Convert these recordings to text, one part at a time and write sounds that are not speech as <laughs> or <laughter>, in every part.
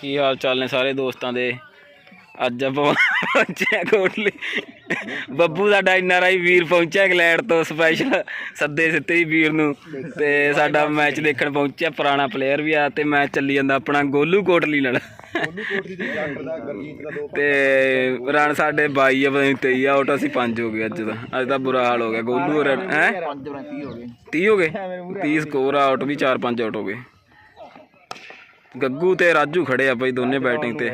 ਕੀ ਹਾਲ ਚਾਲ ਨੇ ਸਾਰੇ ਦੋਸਤਾਂ ਦੇ? ਅੱਜ ਆਪਾਂ ਪਹੁੰਚਿਆ ਕੋਟਲੀ। ਬੱਬੂ ਦਾ ਡਾਇਨਰ ਆਈ ਵੀਰ ਪਹੁੰਚਿਆ ਇੰਗਲੈਂਡ ਤੋਂ ਸਪੈਸ਼ਲ ਸੱਦੇ ਸਿੱਤੇ ਹੀ ਵੀਰ ਨੂੰ। ਤੇ ਸਾਡਾ ਮੈਚ ਦੇਖਣ ਪਹੁੰਚਿਆ ਪੁਰਾਣਾ ਪਲੇਅਰ ਵੀ ਆ ਤੇ ਮੈਚ ਚੱਲੀ ਜਾਂਦਾ ਆਪਣਾ ਗੋਲੂ ਕੋਟਲੀ ਨਾਲ। ਤੇ ਰਨ ਸਾਡੇ 22 ਆ ਪਤਾ ਨਹੀਂ 23 ਆਊਟ ਅਸੀਂ 5 ਹੋ ਗਏ ਅੱਜ ਦਾ ਅੱਜ ਦਾ ਬੁਰਾ ਹਾਲ ਹੋ ਗਿਆ। ਗੋਲੂ ਹੈ? 5 ਬਣਾ 30 ਹੋ ਗਏ। 30 ਹੋ ਗਏ? 30 ਸਕੋਰ ਆਊਟ ਵੀ 4-5 ਆਊਟ ਹੋ ਗਏ। ਗੱਗੂ ਤੇ ਰਾਜੂ ਖੜੇ ਆ ਬਈ ਦੋਨੇ ਬੈਟਿੰਗ ਤੇ।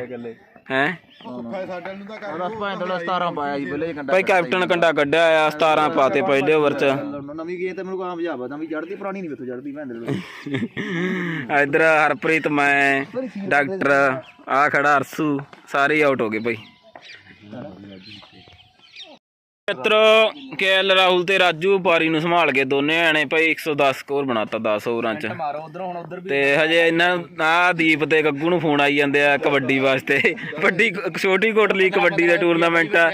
ਹੈ? ਉਹਦਾ ਭਾਂ ਥੋੜਾ 17 ਪਾਇਆ ਜੀ ਪਹਿਲੇ ਕੰਡਾ ਭਾਈ ਕੈਪਟਨ ਕੰਡਾ ਕੱਢਿਆ ਆ 17 ਪਾਤੇ ਪਹਿਲੇ ਓਵਰ ਚ। ਨਵੀਂ ਗੇਮ ਤੇ ਮੈਨੂੰ ਕਾਮਯਾਬ ਆ ਨਵੀਂ ਚੜਦੀ ਪੁਰਾਣੀ ਨਹੀਂ ਮੇਥੋਂ ਚੜਦੀ ਭੈਣ ਦੇ <laughs> ਇਧਰ ਹਰਪ੍ਰੀਤ ਮੈਂ ਡਾਕਟਰ ਆ ਖੜਾ ਅਰਸੂ ਸਾਰੇ ਆਊਟ ਹੋ ਗਏ ਭਾਈ ਮਿੱਤਰੋ ਕੇਐਲ ਰਾਹੁਲ ਤੇ ਰਾਜੂ ਪਾਰੀ ਨੂੰ ਸੰਭਾਲ ਕੇ ਦੋਨੇ ਆਣੇ ਭਾਈ 110 ਸਕੋਰ ਬਣਾਤਾ 10 ਓਵਰਾਂ ਚ। ਮਾਰੋ ਉਧਰੋਂ ਹੁਣ ਉਧਰ ਤੇ ਹਜੇ ਇਹਨਾਂ ਆ ਦੀਪ ਤੇ ਗੱਗੂ ਨੂੰ ਫੋਨ ਆਈ ਜਾਂਦੇ ਆ ਕਬੱਡੀ ਵਾਸਤੇ। ਵੱਡੀ ਛੋਟੀ ਕੋਟਲੀ ਕਬੱਡੀ ਦਾ ਟੂਰਨਾਮੈਂਟ ਆ।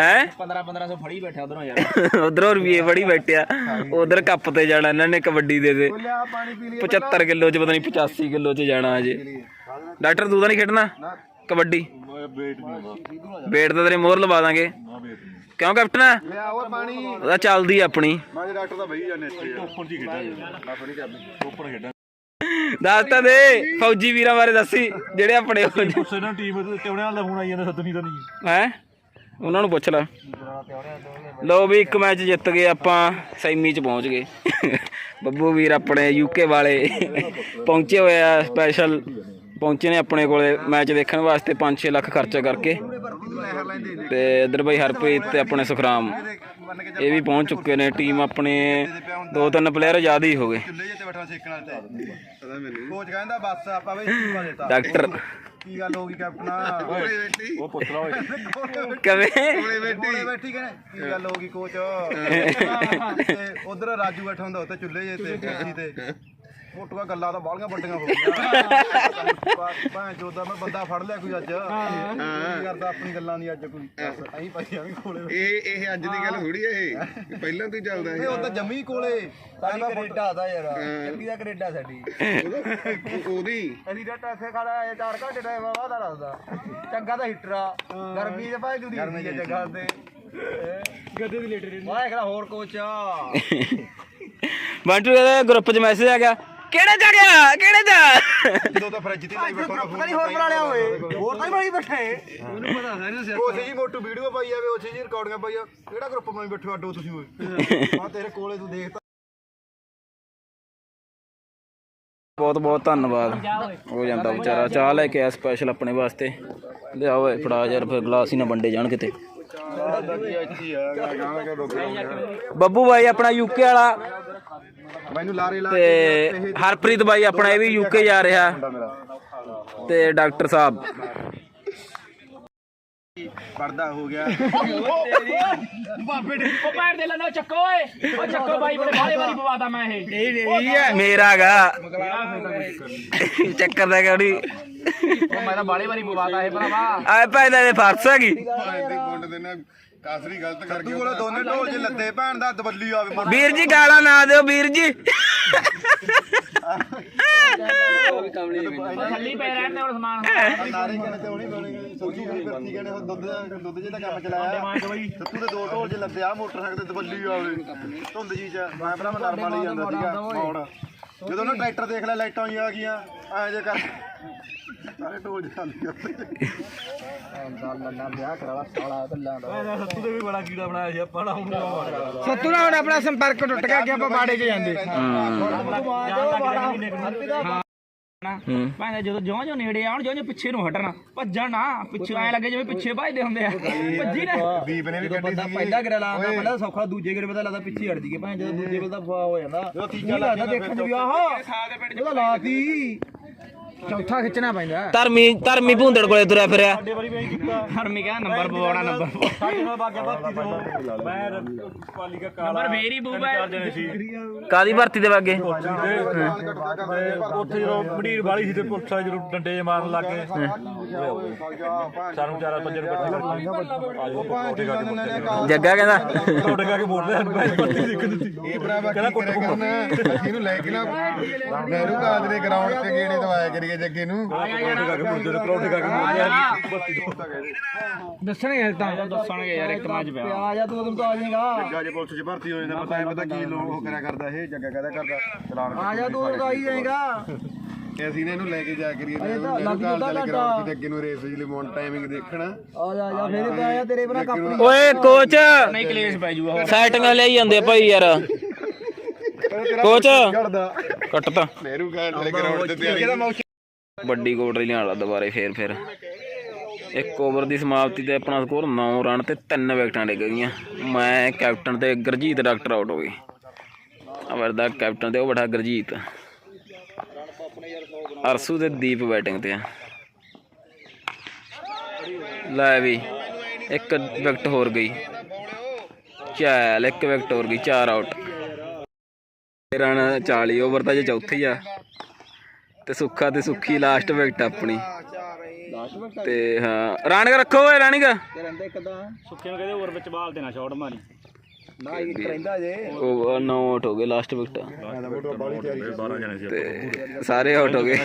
ਹੈ? 15 1500 ਫੜੀ ਬੈਠਾ ਉਧਰੋਂ ਯਾਰ। ਉਧਰੋਂ ਰੁਪਏ ਫੜੀ ਬੈਠਿਆ। ਉਧਰ <laughs> ਕੱਪ ਤੇ ਜਾਣਾ ਇਹਨਾਂ ਨੇ ਕਬੱਡੀ ਦੇ ਦੇ। 75 ਕਿਲੋ ਚ ਪਤਾ ਨਹੀਂ 85 ਕਿਲੋ ਚ ਜਾਣਾ ਅਜੇ ਡਾਕਟਰ ਤੂੰ ਤਾਂ ਨਹੀਂ ਖੇਡਣਾ? ਕਬੱਡੀ? ਵੇਟ ਤਾਂ ਤੇਰੇ ਮੋਹਰ ਲਵਾ ਦਾਂਗੇ। ਕਿਉਂ ਕੈਪਟਨ? ਲਿਆਓ ਪਾਣੀ। ਉਹਦਾ ਚੱਲਦੀ ਆ ਆਪਣੀ। ਮੈਂ ਜੇ ਡਾਕਟਰ ਦਾ ਬਈ ਜਾਂਦੇ ਇੱਥੇ। ਉੱਪਰ ਜੀ ਖੇਡਾਂ ਉੱਪਰ ਖੇਡਾਂ। ਦੱਸ ਤਾਂ ਦੇ ਫੌਜੀ ਵੀਰਾਂ ਬਾਰੇ ਦੱਸੀ ਜਿਹੜੇ ਆਪਣੇ ਉਸੇ ਨਾਲ ਟੀਮ ਤੇ ਨਾਲ ਦਾ ਫੋਨ ਆਈ ਜਾਂਦਾ ਸੱਦਣੀ ਤਾਂ ਨਹੀਂ। ਹੈ? ਉਹਨਾਂ ਨੂੰ ਪੁੱਛ ਲੈ। ਲੋ ਵੀ ਇੱਕ ਮੈਚ ਜਿੱਤ ਗਏ ਆਪਾਂ ਸੈਮੀ ਚ ਪਹੁੰਚ ਗਏ। ਬੱਬੂ ਵੀਰ ਆਪਣੇ ਯੂਕੇ ਵਾਲੇ ਪਹੁੰਚੇ ਹੋਏ ਆ ਸਪੈਸ਼ਲ ਪਹੁੰਚੇ ਨੇ ਆਪਣੇ ਕੋਲੇ ਮੈਚ ਦੇਖਣ ਵਾਸਤੇ 5-6 ਲੱਖ ਖਰਚਾ ਕਰਕੇ। ਤੇ ਇਧਰ ਬਈ ਹਰਪ੍ਰੀਤ ਤੇ ਆਪਣੇ ਸੁਖਰਾਮ। ਇਹ ਵੀ ਪਹੁੰਚ ਚੁੱਕੇ ਨੇ ਟੀਮ ਆਪਣੇ ਦੋ ਤਿੰਨ ਪਲੇਅਰ ਜ਼ਿਆਦਾ ਹੀ ਹੋ ਗਏ। ਚੁੱਲ੍ਹੇ ਜਿੱਤੇ ਬੈਠਾ ਸੇਕਣ ਤੇ। ਕੋਚ ਕਹਿੰਦਾ ਬਸ ਆਪਾਂ ਵੀ ਟੀਮਾ ਦੇਤਾ ਡਾਕਟਰ ਕੀ ਗੱਲ ਹੋ ਗਈ ਕੈਪਟਨਾ? ਕੋਲੇ ਬੈਠੀ। ਉਹ ਲਾ ਓਏ। ਕਵੇਂ? ਕੋਲੇ ਬੈਠੀ। ਕੋਲੇ ਬੈਠੀ ਕਹਿੰਦੇ ਕੀ ਗੱਲ ਹੋ ਗਈ ਕੋਚ <laughs> ਤੇ ਉਧਰ ਰਾਜੂ ਬੈਠਾ ਹੁੰਦਾ ਉੱਤੇ ਚੁੱਲ੍ਹੇ ਜੇ ਤੇ ਕੁਰਸੀ ਤੇ। ਫੋਟੋਆਂ ਗੱਲਾਂ ਤਾਂ ਬਾਲੀਆਂ ਵੱਡੀਆਂ ਹੋ ਗਈਆਂ। ਭਾਂ ਚੋਦਾ ਮੈਂ ਬੰਦਾ ਫੜ ਲਿਆ ਕੋਈ ਅੱਜ। ਕੀ ਕਰਦਾ ਆਪਣੀ ਗੱਲਾਂ ਦੀ ਅੱਜ ਕੋਈ। ਅਸੀਂ ਭਾਈ ਆ ਵੀ ਕੋਲੇ। ਇਹ ਇਹ ਅੱਜ ਦੀ ਗੱਲ ਥੋੜੀ ਹੈ ਇਹ। ਪਹਿਲਾਂ ਤੋਂ ਹੀ ਚੱਲਦਾ ਇਹ। ਉਹ ਤਾਂ ਜੰਮੀ ਕੋਲੇ। ਸਾਡੀ ਕੈਨੇਡਾ ਦਾ ਯਾਰ। ਚੱਕੀ ਦਾ ਕੈਨੇਡਾ ਸਾਡੀ। ਉਹਦੀ ਅਸੀਂ ਤਾਂ ਟੱਥੇ ਖੜਾ ਇਹ 4 ਘੰਟੇ ਦਾ ਵਾਵਾ ਦਾ। ਰੱਖਦਾ ਚੰਗਾ ਤਾਂ ਹੀਟਰ ਆ। ਗਰਮੀ ਦੇ ਭਾਈ ਜੁਦੀ ਹੈ ਜਗ੍ਹਾ ਤੇ। ਗੱਦੇ ਦੀ ਲੇਟ ਰਹੀ ਵਾਹ ਖੜਾ ਹੋਰ ਕੋਚ ਆ। ਬੰਟੂ ਦੇ ਗਰੁੱਪ 'ਚ ਮੈਸੇਜ ਆ ਗਿਆ। ਕਿਹੜੇ ਚ ਗਿਆ? ਕਿਹੜੇ ਚ ਜਦੋਂ ਤਾਂ ਫਰਿੱਜ ਤੇ ਲਾਈ ਬੈਠਾ ਪਤਾ ਨਹੀਂ ਹੋਰ ਬਣਾ ਲਿਆ ਓਏ ਹੋਰ ਤਾਂ ਹੀ ਬਣੀ ਬੈਠੇ ਉਹਨੂੰ ਪਤਾ ਹੈ ਉਸੇ ਜੀ ਮੋਟੂ ਵੀਡੀਓ ਪਾਈ ਜਾਵੇ ਉਸੇ ਜੀ ਰਿਕਾਰਡਿੰਗਾਂ ਪਾਈ ਆ ਕਿਹੜਾ ਗਰੁੱਪ ਬਣਾਈ ਬੈਠੇ ਅੱਡੋ ਤੁਸੀਂ ਓਏ ਆ ਤੇਰੇ ਕੋਲੇ ਤੂੰ ਦੇਖਤਾ ਬਹੁਤ ਬਹੁਤ ਧੰਨਵਾਦ। ਹੋ ਜਾਂਦਾ ਵਿਚਾਰਾ। ਚਾਹ ਲੈ ਕੇ ਆ ਸਪੈਸ਼ਲ ਆਪਣੇ ਵਾਸਤੇ। ਲਿਆਓ ਓਏ ਫੜਾ ਯਾਰ ਫਿਰ ਗਲਾਸ ਹੀ ਨਾ ਵੰਡੇ ਜਾਣ ਕਿਤੇ। ਬੱਬੂ ਬਾਈ ਆਪਣਾ ਯੂਕੇ ਵਾਲਾ। ਮੈਨੂੰ ਲਾਰੇ ਲਾ ਤੇ ਹਰਪ੍ਰੀਤ ਬਾਈ ਆਪਣਾ ਇਹ ਵੀ ਯੂਕੇ ਜਾ ਰਿਹਾ। ਤੇ ਡਾਕਟਰ ਸਾਹਿਬ। ਪਰਦਾ ਹੋ ਗਿਆ। ਉਹ ਪੈਰ ਦੇ ਲੈਣਾ ਚੱਕੋ ਓਏ। ਉਹ ਚੱਕੋ ਬਾਈ ਬੜੇ ਬਾਲੇ ਵਾਲੀ ਪਵਾਦਾ ਮੈਂ ਇਹ। ਮੇਰਾਗਾ ਚੱਕਰ ਦਾ ਕਿਹੜੀ ਉਹ ਮੈਂ ਤਾਂ ਬਾਲੇ ਵਾਲੀ ਪਵਾਦਾ ਇਹ ਭਰਾਵਾ। ਆ ਪੈਦਾ ਦੇ ਫਰਸ ਹੈਗੀ। ਕਾਸਰੀ ਗਲਤ ਕਰ ਤੂੰ ਕੋਲੇ ਦੋਨੇ ਢੋਲ ਜੇ ਲੱਦੇ ਭੈਣ ਦਾ ਦਬੱਲੀ ਆਵੇ ਮਰ ਵੀਰ ਜੀ ਗਾਲਾਂ ਨਾ ਦਿਓ ਵੀਰ ਜੀ। ਥੱਲੀ ਪੈ ਰਹਿਣ ਤੇ ਹੁਣ ਸਮਾਨ। ਨਾਰੇ ਕਹਿੰਦੇ ਤੇ ਉਹਨੀ ਬਣੀ ਸੋਚੀ ਗਈ ਫਿਰਤੀ ਕਹਿੰਦੇ ਹੁਣ ਦੁੱਧ ਦੁੱਧ ਜੇ ਦਾ ਕੰਮ ਚਲਾਇਆ। ਤੂੰ ਦੇ ਦੋ ਢੋਲ ਜੇ ਲੱਦੇ ਆ ਮੋਟਰਸਾਈਕਲ ਤੇ ਦਬੱਲੀ ਆਵੇ। ਧੁੰਦ ਜੀ ਚ। ਮੈਂ ਭਰਾ ਮੈਂ ਨਰਮਾ ਲਈ ਜਾਂਦਾ ਸੀਗਾ। ਮੋੜ ਜਦੋਂ ਨਾ ਟਰੈਕਟਰ ਦੇਖ ਲੈ ਲਾਈਟਾਂ ਹੀ ਆ ਗਈਆਂ ਐ ਜੇ ਕਰ ਸਾਰੇ ਢੋਲ ਜਾਂਦੇ ਜਾਂਦੇ ਸੱਤੂ ਨਾਲ ਹੁਣ ਆਪਣਾ ਸੰਪਰਕ ਟੁੱਟ ਗਿਆ ਕਿ ਆਪਾਂ ਬਾੜੇ 'ਚ ਜਾਂਦੇ। ਹੂੰ। ਭਾਵੇਂ ਜਦੋਂ ਜਿਉਂ ਜਿਉਂ ਨੇੜੇ ਆਉਣ ਜਿਉਂ ਜਿਉਂ ਪਿੱਛੇ ਨੂੰ ਹਟਣਾ ਭੱਜਣ ਨਾ ਪਿੱਛੇ ਐ ਲੱਗੇ ਜਿਵੇਂ ਪਿੱਛੇ ਭੱਜਦੇ ਹੁੰਦੇ ਆ। ਭੱਜੀ ਨਾ। ਬੀਬ ਨੇ ਵੀ ਜਦੋਂ ਬੰਦਾ ਪਹਿਲਾ ਗੇੜਾ ਲਾਉਂਦਾ ਪਹਿਲਾਂ ਸੌਖਾ ਦੂਜੇ ਗੇੜੇ ਪਤਾ ਲੱਗਦਾ ਪਿੱਛੇ ਹਟ ਜੀਏ ਭਾਵੇਂ ਜਦੋਂ ਦੂਜੇ ਵੇਲੇ ਦਾ ਹੋ ਜਾਂਦਾ। ਜਦੋਂ ਤੀਜਾ ਲੱਗਦਾ ਦੇਖਣ ਚ ਵੀ ਆਹ ਉਹਦਾ ਲਾਤੀ ਚੌਥਾ ਖਿੱਚਣਾ ਪੈਂਦਾ। ਧਰਮੀ ਧਰਮੀ ਭੁੰਦੜ ਕੋਲੇ ਤੁਰਿਆ ਫਿਰਿਆ। ਹਰਮੀ ਕਹਿੰਦਾ ਨੰਬਰ ਪਵਾਉਣਾ ਨੰਬਰ ਨੰਬਰ ਫੇਰ ਹੀ ਬੂਬਾ ਕਾਦੀ ਭਰਤੀ ਦੇ ਵਾਗੇ ਉੱਥੇ ਜਦੋਂ ਮਡੀਰ ਵਾਲੀ ਸੀ ਤੇ ਪੁਲਿਸ ਵਾਲੇ ਜਦੋਂ ਡੰਡੇ ਮਾਰਨ ਲੱਗ ਗਏ। ਸਾਨੂੰ ਚਾਰਾ ਪੰਜੇ ਨੂੰ ਇਕੱਠੇ ਜੱਗਾ ਕਹਿੰਦਾ। ਤੁਹਾਡੇ ਕਾ ਕੇ ਮੋੜਦੇ ਹਨ ਮੈਂ ਪੱਤੀ ਦੇਖ ਦਿੱਤੀ ਇਹ ਭਰਾਵਾ ਕੀ ਕਰਿਆ ਕਰਨਾ? ਇਹਨੂੰ ਲੈ ਕੇ ਨਾ ਨਹਿਰੂ ਕਾਦ ਦੇ ਗਰਾਊਂਡ ਤੇ ਗੇੜੇ ਦਵਾਇਆ ਕਰੀ ਗਏ ਜੱਗੇ ਨੂੰ। ਦੱਸਣਗੇ ਤਾਂ ਦੱਸਣਗੇ ਯਾਰ ਇੱਕ ਮੈਚ ਪਿਆ। ਆ ਜਾ ਤੂੰ ਤਾਂ ਆ ਜਾਏਗਾ ਜੱਗਾ ਜੇ ਪੁਲਿਸ 'ਚ ਭਰਤੀ ਹੋ ਜਾਂਦਾ ਪਤਾ ਐ ਪਤਾ ਕੀ ਲੋਕ ਉਹ ਕਰਿਆ ਕਰਦਾ ਇਹ ਜੱਗਾ ਕਹਦਾ ਕਰਦਾ? ਚਲਾਨ ਆ ਜਾ ਤੂੰ ਤਾਂ ਆ ਹੀ ਜਾਏਗਾ। ਤੇ ਅਸੀਂ ਨੇ ਇਹਨੂੰ ਲੈ ਕੇ ਜਾ ਕਰੀਏ ਤਾਂ ਇਹਨੂੰ ਲੱਗ ਜੂਗਾ ਚੱਲ ਘੰਟਾ। ਅੱਗੇ ਨੂੰ ਰੇਸ ਜੀ ਲਿਮੋਨ ਟਾਈਮਿੰਗ ਦੇਖਣਾ। ਆ ਜਾ ਆ ਜਾ ਫੇਰ ਤਾਂ ਆਇਆ ਤੇਰੇ ਬਣਾ ਕੱਪ ਓਏ ਕੋਚ। ਨਹੀਂ ਕਲੇਸ਼ ਪੈ ਜੂਗਾ ਹੋਰ। ਸੈਟਿੰਗ ਲਈ ਜਾਂਦੇ ਆ ਭਾਈ ਯਾਰ। ਕੋਚ। ਕੱਟਤਾ ਨਹਿਰੂ ਕਾਲ ਚੱਲ ਕਰਾਉਣ ਤੇ ਤਿਆਰੀ ਵੱਡੀ ਕੋਟਰੀ ਲਿਆਣ ਦੁਬਾਰੇ ਫੇਰ ਫੇਰ। ਇੱਕ ਓਵਰ ਦੀ ਸਮਾਪਤੀ ਤੇ ਆਪਣਾ ਸਕੋਰ 9 ਰਨ ਤੇ 3 ਵਿਕਟਾਂ ਡਿੱਗ ਗਈਆਂ। ਮੈਂ ਕੈਪਟਨ ਤੇ ਗੁਰਜੀਤ ਡਾਕਟਰ ਆਊਟ ਹੋ ਗਏ ਅਵਰ ਦਾ ਕੈਪਟਨ ਤੇ ਉਹ ਬੜਾ ਗੁਰਜੀਤ। ਅਰਸੂ ਤੇ ਦੀਪ ਬੈਟਿੰਗ ਤੇ ਆ। ਲੈ ਵੀ, ਇੱਕ ਵਿਕਟ ਹੋਰ ਗਈ। ਚੱਲ, ਇੱਕ ਵਿਕਟ ਹੋਰ ਗਈ, ਚਾਰ ਆਊਟ। ਰਨ 40 ਓਵਰ ਤਾਂ ਜੇ ਚੌਥੀ ਆ। ਤੇ ਸੁੱਖਾ ਤੇ ਸੁੱਖੀ ਲਾਸਟ ਵਿਕਟ ਆਪਣੀ। ਤੇ ਹਾਂ ਰਾਣਿਕ ਰੱਖੋ ਓਏ ਰਾਣਿਕ ਰਹਿੰਦਾ ਇੱਕ ਤਾਂ ਸੁੱਕੇ ਨੂੰ ਕਹਿੰਦੇ ਹੋਰ ਵਿੱਚ ਬਾਲ ਦੇਣਾ ਸ਼ਾਟ ਮਾਰੀ। ਨਾ ਇੱਕ ਰਹਿੰਦਾ ਜੇ। ਉਹ 9 ਆਊਟ ਹੋ ਗਏ ਲਾਸਟ ਵਿਕਟ ਬਾਲੀ ਤਿਆਰੀ 12 ਜਣੇ ਸੀ ਤੇ ਸਾਰੇ ਆਊਟ ਹੋ ਗਏ।